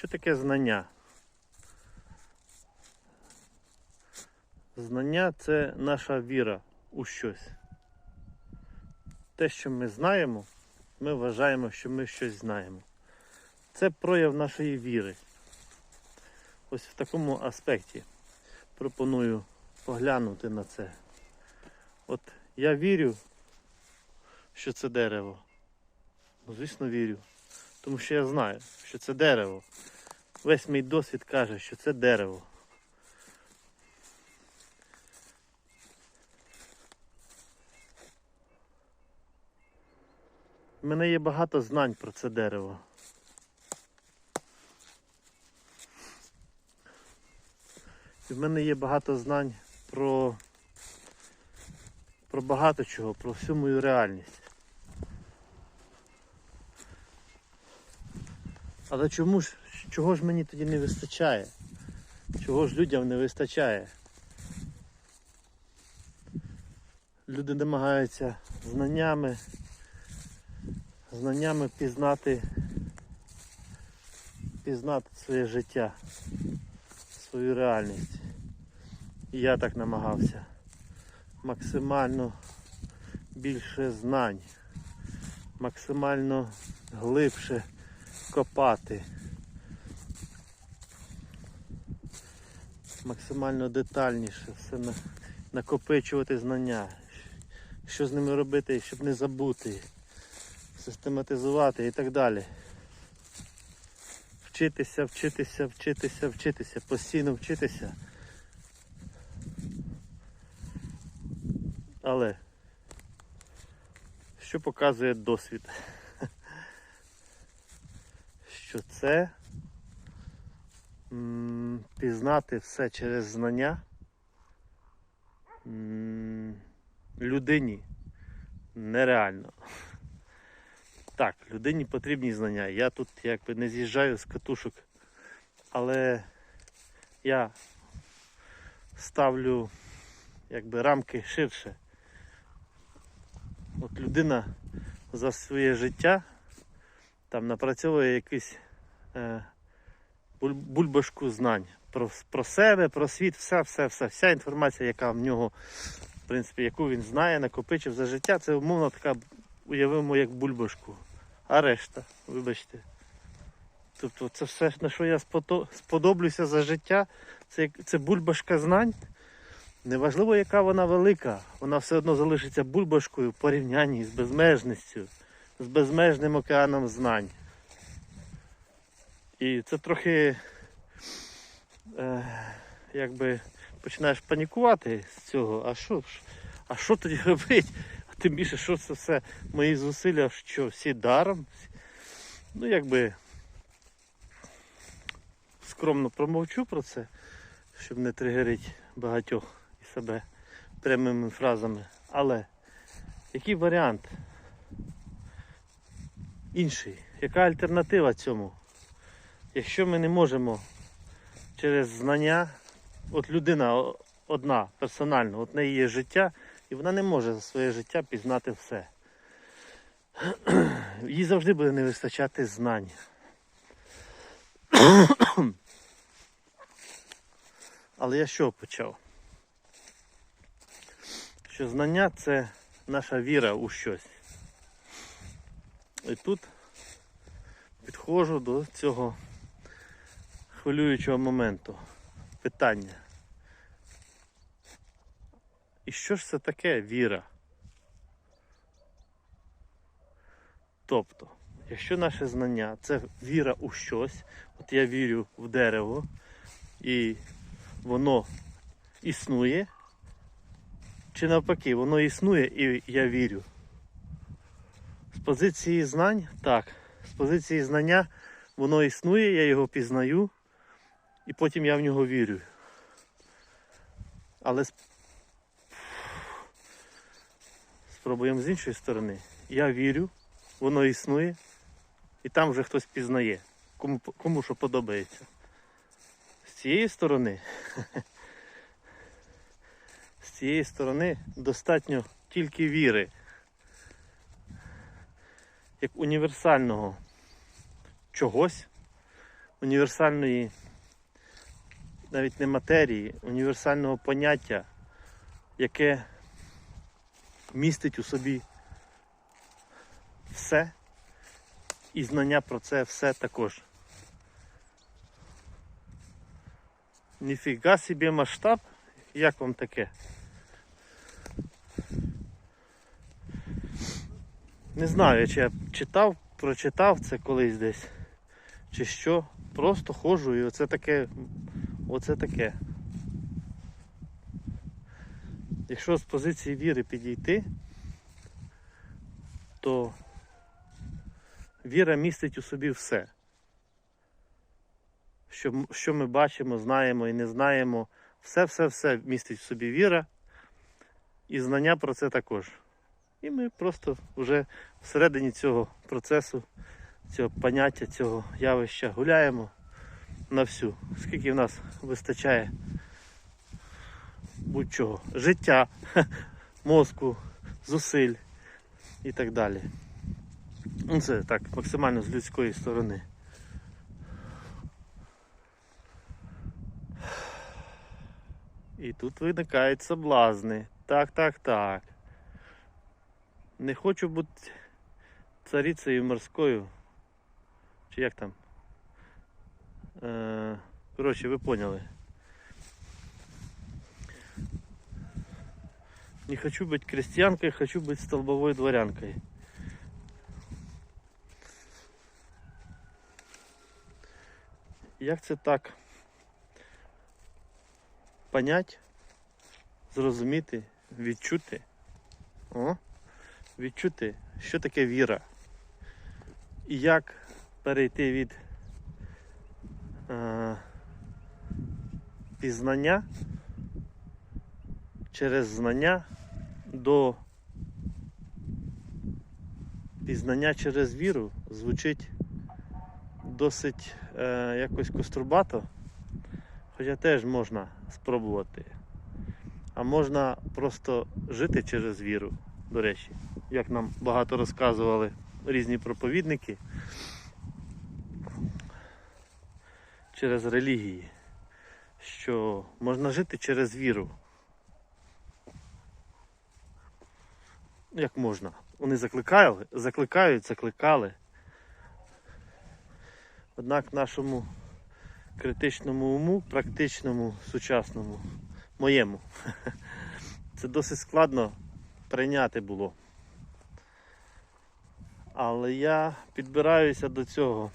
Що таке знання? Знання це наша віра у щось. Те, що ми знаємо, ми вважаємо, що ми щось знаємо. Це прояв нашої віри. Ось в такому аспекті пропоную поглянути на це. От я вірю, що це дерево. Ну, звісно, вірю. Тому що я знаю, що це дерево. Весь мій досвід каже, що це дерево. У мене є багато знань про це дерево. І в мене є багато знань про, про багато чого, про всю мою реальність. Але чому ж, чого ж мені тоді не вистачає? Чого ж людям не вистачає? Люди намагаються знаннями, знаннями пізнати, пізнати своє життя, свою реальність. І я так намагався. Максимально більше знань, максимально глибше копати. Максимально детальніше все на- накопичувати знання. Що з ними робити, щоб не забути, систематизувати і так далі. Вчитися, вчитися, вчитися, вчитися, постійно вчитися. Але що показує досвід? Що це пізнати все через знання людині нереально. Так, людині потрібні знання. Я тут якби не з'їжджаю з катушок, але я ставлю якби рамки ширше. От людина за своє життя там напрацьовує якусь е, бульбашку знань про, про себе, про світ, все, все, все, вся інформація, яка в нього, в принципі, яку він знає, накопичив за життя, це умовно така, уявимо, як бульбашку. А решта, вибачте. Тобто це все, на що я сподоблюся за життя, це, це бульбашка знань. Неважливо, яка вона велика, вона все одно залишиться бульбашкою в порівнянні з безмежністю, з безмежним океаном знань. І це трохи е, якби починаєш панікувати з цього, а що, а що тоді робити? А тим більше, що це все мої зусилля, що всі даром. Ну, якби скромно промовчу про це, щоб не тригерити багатьох і себе прямими фразами. Але який варіант? Інший. Яка альтернатива цьому? Якщо ми не можемо через знання, от людина одна персонально, от неї є життя, і вона не може за своє життя пізнати все. Їй завжди буде не вистачати знань. Але я що почав? Що знання це наша віра у щось. І тут підходжу до цього хвилюючого моменту. Питання. І що ж це таке віра? Тобто, якщо наше знання це віра у щось, от я вірю в дерево, і воно існує, чи навпаки, воно існує і я вірю. З позиції знань, так, з позиції знання воно існує, я його пізнаю, і потім я в нього вірю. Але спробуємо з іншої сторони. Я вірю, воно існує, і там вже хтось пізнає, кому, кому що подобається. З цієї сторони, з цієї сторони достатньо тільки віри, як універсального чогось, універсальної, навіть не матерії, універсального поняття, яке містить у собі все і знання про це все також. Ніфіга собі масштаб, як вам таке? Не знаю, чи я читав, прочитав це колись десь, чи що. Просто ходжу і оце таке, оце таке. Якщо з позиції віри підійти, то віра містить у собі все. Що, що ми бачимо, знаємо і не знаємо, все-все-все містить в собі віра і знання про це також. І ми просто вже всередині цього процесу, цього поняття, цього явища гуляємо на всю. Скільки в нас вистачає будь-чого. Життя, мозку, зусиль і так далі. Ну, це так, максимально з людської сторони. І тут виникають соблазни. Так, так, так. Не хочу бути царицею морською. Чи як там? Е, коротше, ви поняли. Не хочу быть крестьянкой, хочу быть столбовой дворянкой. Як це так понять, зрозуміти, відчути? О, відчути, що таке віра. І як перейти від е, пізнання через знання до пізнання через віру звучить досить е, якось кострубато, хоча теж можна спробувати. А можна просто жити через віру, до речі, як нам багато розказували різні проповідники через релігії, що можна жити через віру. як можна. Вони закликали, закликають, закликали. Однак нашому критичному уму, практичному, сучасному, моєму, це досить складно прийняти було. Але я підбираюся до цього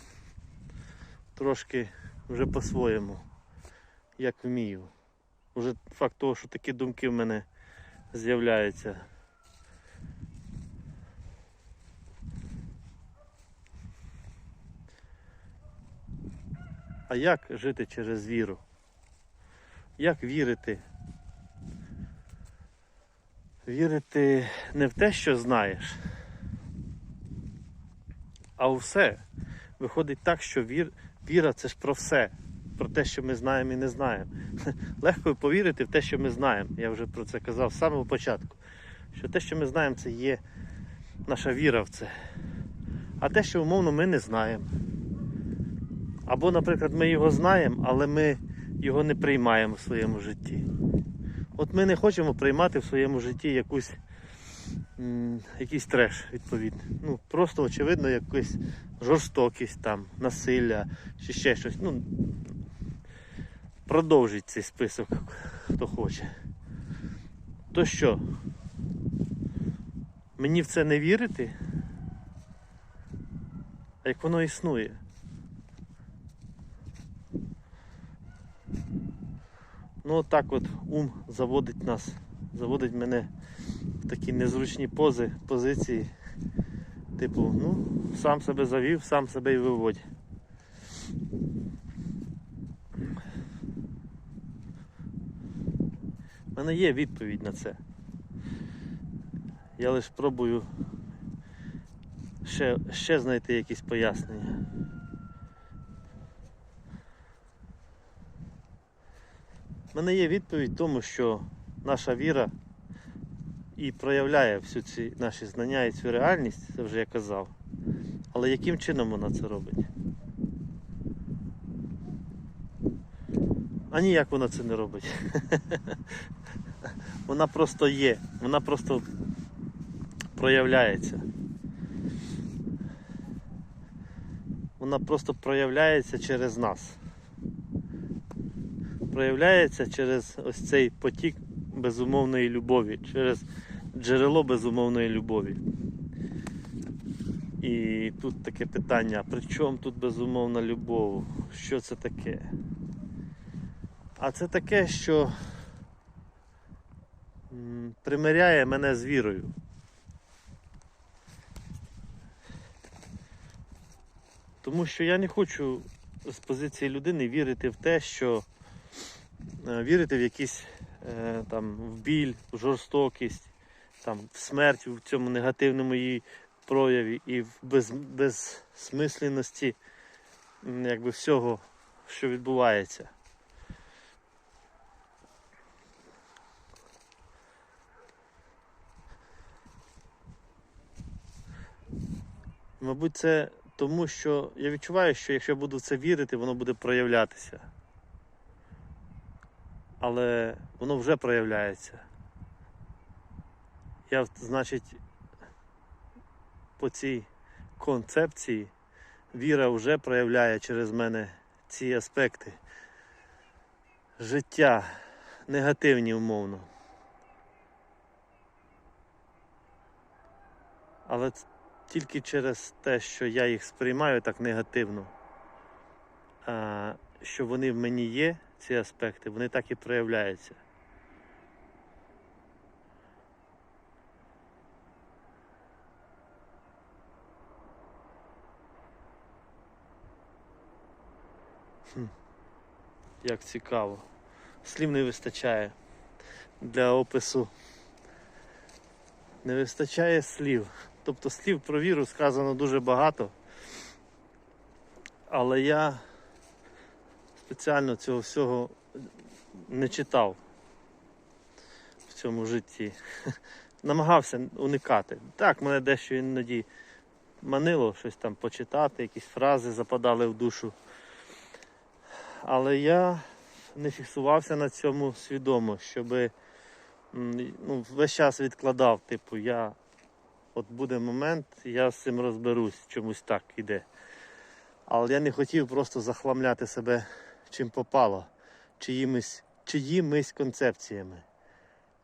трошки вже по-своєму, як вмію. Уже факт того, що такі думки в мене з'являються. А як жити через віру? Як вірити? Вірити не в те, що знаєш, а у все. Виходить так, що вір, віра це ж про все, про те, що ми знаємо і не знаємо. Легко повірити в те, що ми знаємо. Я вже про це казав з самого початку. Що те, що ми знаємо, це є наша віра в це. А те, що умовно ми не знаємо. Або, наприклад, ми його знаємо, але ми його не приймаємо в своєму житті. От ми не хочемо приймати в своєму житті якусь, якийсь треш, відповідно. Ну, просто, очевидно, якусь жорстокість там, насилля чи ще щось. Ну, продовжить цей список, хто хоче. То що? Мені в це не вірити? А як воно існує? Ну от так от ум заводить нас, заводить мене такі незручні пози, позиції. Типу, ну, сам себе завів, сам себе і виводь. У мене є відповідь на це. Я лише пробую ще, ще знайти якісь пояснення. У мене є відповідь тому, що наша віра і проявляє всі ці наші знання і цю реальність, це вже я казав. Але яким чином вона це робить? А ніяк вона це не робить. Вона просто є, вона просто проявляється. Вона просто проявляється через нас. Проявляється через ось цей потік безумовної любові, через джерело безумовної любові. І тут таке питання, при чому тут безумовна любов? Що це таке? А це таке, що примиряє мене з вірою. Тому що я не хочу з позиції людини вірити в те, що е, вірити в якісь е, там в біль, в жорстокість, там, в смерть в цьому негативному її прояві і в без, безсмисленності якби всього, що відбувається. Мабуть, це тому, що я відчуваю, що якщо я буду в це вірити, воно буде проявлятися. Але воно вже проявляється. Я, значить, по цій концепції віра вже проявляє через мене ці аспекти життя, негативні умовно. Але тільки через те, що я їх сприймаю так негативно, що вони в мені є, ці аспекти, вони так і проявляються. Хм. Як цікаво. Слів не вистачає для опису. Не вистачає слів. Тобто слів про віру сказано дуже багато. Але я спеціально цього всього не читав в цьому житті. Намагався уникати. Так, мене дещо іноді манило щось там почитати, якісь фрази западали в душу. Але я не фіксувався на цьому свідомо, щоб ну, весь час відкладав, типу, я от буде момент, я з цим розберусь, чомусь так іде. Але я не хотів просто захламляти себе чим попало, чиїмись, чиїмись концепціями.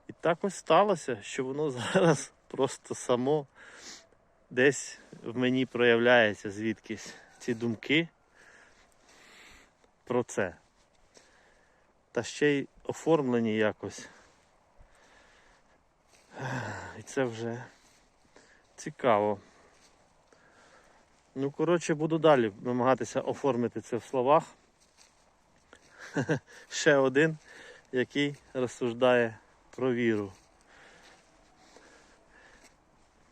І так ось сталося, що воно зараз просто само десь в мені проявляється звідкись ці думки про це. Та ще й оформлені якось. І це вже цікаво. Ну, коротше, буду далі намагатися оформити це в словах. Ще один, який розсуждає про віру.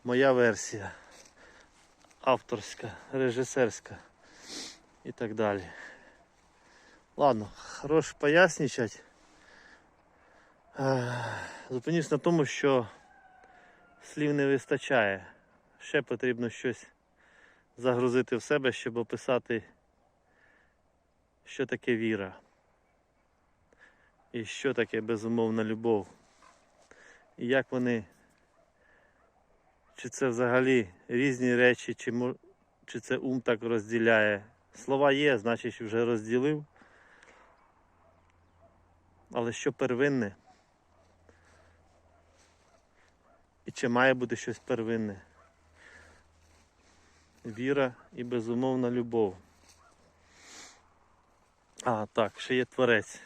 Моя версія. Авторська, режисерська і так далі. Ладно, хорош поясничать. Е, Зупинюсь на тому, що слів не вистачає. Ще потрібно щось загрузити в себе, щоб описати, що таке віра. І що таке безумовна любов. І як вони, чи це взагалі різні речі, чи, чи це ум так розділяє. Слова є, значить вже розділив. Але що первинне? І чи має бути щось первинне? Віра і безумовна любов. А, так, ще є творець.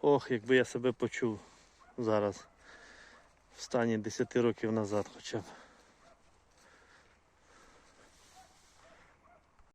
Ох, якби я себе почув зараз в стані 10 років назад хоча б.